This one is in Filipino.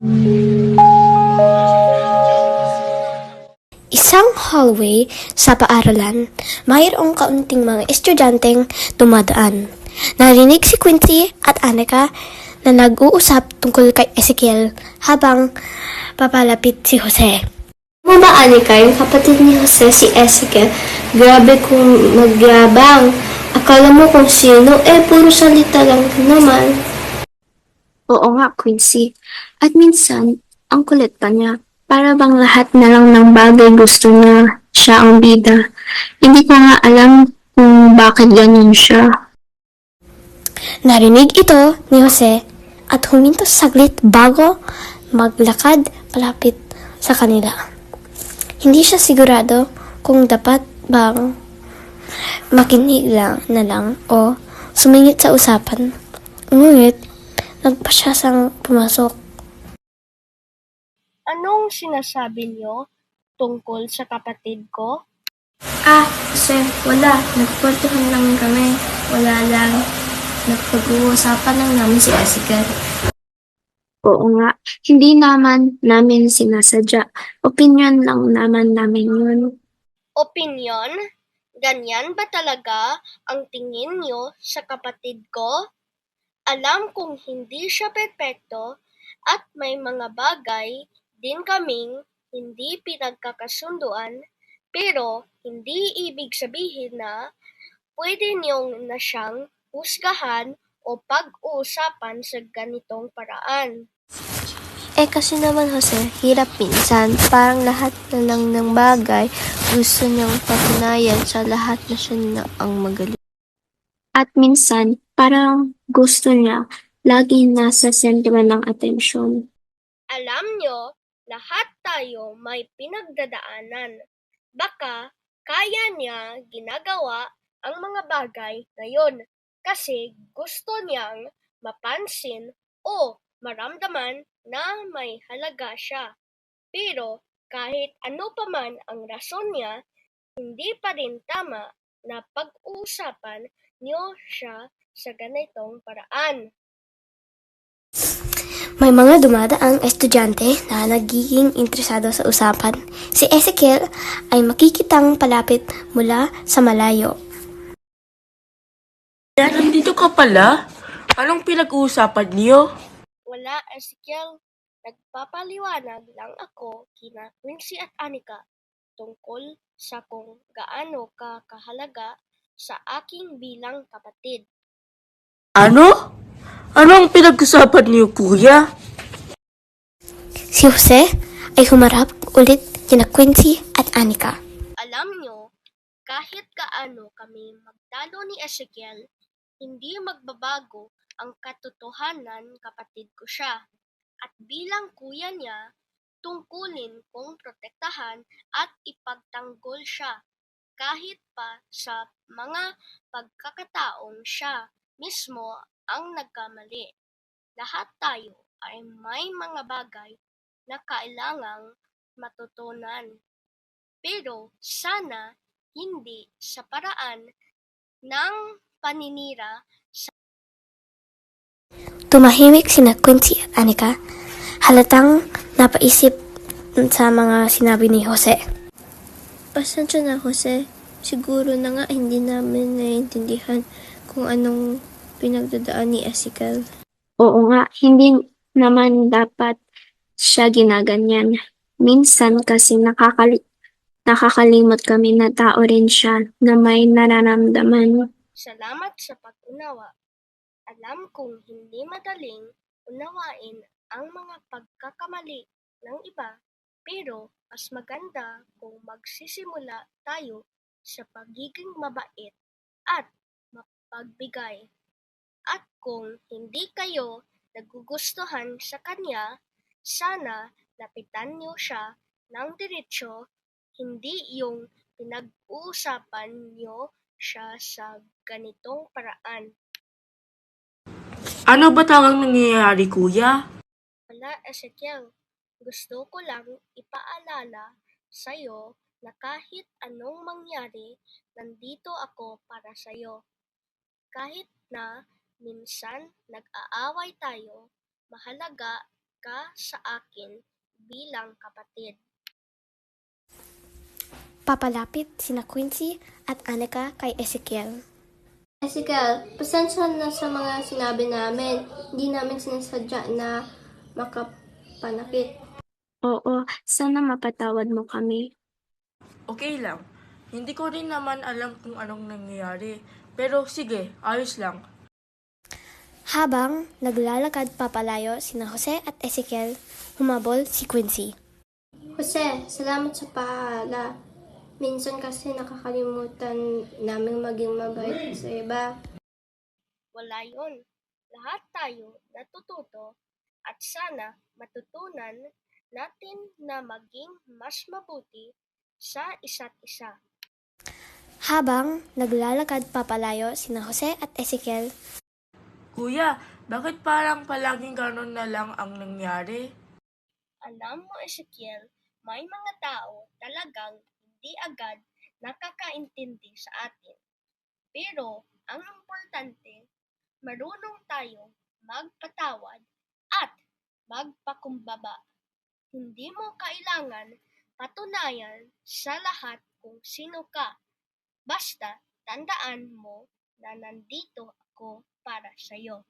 Isang hallway sa paaralan, mayroong kaunting mga estudyanteng tumadaan. Narinig si Quincy at Annika na nag-uusap tungkol kay Ezekiel habang papalapit si Jose. Mo ba, Annika, yung kapatid ni Jose, si Ezekiel, grabe kung magyabang. Akala mo kung sino, eh puro salita lang naman. Oo nga, Quincy. At minsan, ang kulit pa niya. Para bang lahat na lang ng bagay gusto niya, siya ang bida. Hindi ko nga alam kung bakit ganyan siya. Narinig ito ni Jose at huminto saglit bago maglakad palapit sa kanila. Hindi siya sigurado kung dapat bang makinig lang na lang o sumingit sa usapan. Ngunit, nagpa siya sang pumasok. Anong sinasabi niyo tungkol sa kapatid ko? Ah, Jose, wala. Nagkwentuhan lang kami. Wala lang. Nagpag-uusapan lang namin si Ezekiel. Oo nga, hindi naman namin sinasadya. Opinion lang naman namin yun. Opinyon? Ganyan ba talaga ang tingin niyo sa kapatid ko? Alam kong hindi siya perpekto at may mga bagay din kaming hindi pinagkakasunduan pero hindi ibig sabihin na pwede niyong na siyang husgahan o pag-uusapan sa ganitong paraan. Eh kasi naman Jose, hirap minsan. Parang lahat na lang ng bagay gusto niyang patunayan sa lahat na siya na ang magaling. At minsan, parang gusto niya lagi nasa sentro ng atensyon. Alam nyo, lahat tayo may pinagdadaanan. Baka kaya niya ginagawa ang mga bagay ngayon kasi gusto niyang mapansin o maramdaman na may halaga siya. Pero kahit ano pa man ang rason niya, hindi pa rin tama na pag-uusapan niyo siya sa ganitong paraan. May mga dumadaang estudyante na nagiging interesado sa usapan. Si Ezekiel ay makikitang palapit mula sa malayo. Nandito ka pala? Anong pinag-uusapan niyo? Wala, Ezekiel. Nagpapaliwanag lang ako kina Quincy at Anika tungkol sa kung gaano ka kahalaga sa aking bilang kapatid. Ano? Ano ang pinag-usapan niyo, kuya? Si Jose ay humarap ulit kina Quincy at Anika. Alam nyo, kahit gaano kami magtalo ni Ezekiel, hindi magbabago ang katotohanan kapatid ko siya. At bilang kuya niya, tungkulin kong protektahan at ipagtanggol siya kahit pa sa mga pagkakataong siya mismo ang nagkamali. Lahat tayo ay may mga bagay na kailangang matutunan. Pero sana hindi sa paraan ng paninira Tumahimik sina Quincy at Anika. Halatang napaisip sa mga sinabi ni Jose. Pasensya na Jose, siguro na nga hindi namin naiintindihan kung anong pinagdadaan ni Ezekiel. Oo nga, hindi naman dapat siya ginaganyan. Minsan kasi nakakali nakakalimot kami na tao rin siya na may nararamdaman. Salamat sa pag-unawa. Alam kong hindi madaling unawain ang mga pagkakamali ng iba, pero mas maganda kung magsisimula tayo sa pagiging mabait at mapagbigay. At kung hindi kayo nagugustuhan sa kanya, sana lapitan niyo siya ng diretsyo, hindi yung pinag-uusapan niyo siya sa ganitong paraan. Ano ba talagang nangyayari, kuya? Wala, Ezekiel. Gusto ko lang ipaalala sa'yo na kahit anong mangyari, nandito ako para sa'yo. Kahit na minsan nag-aaway tayo, mahalaga ka sa akin bilang kapatid. Papalapit sina Quincy at Anika kay Ezekiel. Ezekiel, pasensya na sa mga sinabi namin. Hindi namin sinasadya na makapanakit. Oo, sana mapatawad mo kami. Okay lang. Hindi ko rin naman alam kung anong nangyayari. Pero sige, ayos lang. Habang naglalakad papalayo sina Jose at Ezekiel, humabol si Quincy. Jose, salamat sa pahala. Minsan kasi nakakalimutan namin maging mabait sa iba. Wala yon. Lahat tayo natututo at sana matutunan natin na maging mas mabuti sa isa't isa. Habang naglalakad papalayo sina Jose at Ezekiel, Kuya, bakit parang palaging ganon na lang ang nangyari? Alam mo, Ezekiel, may mga tao talagang hindi agad nakakaintindi sa atin. Pero ang importante, marunong tayong magpatawad at magpakumbaba. Hindi mo kailangan patunayan sa lahat kung sino ka. Basta tandaan mo na nandito ako para sa'yo.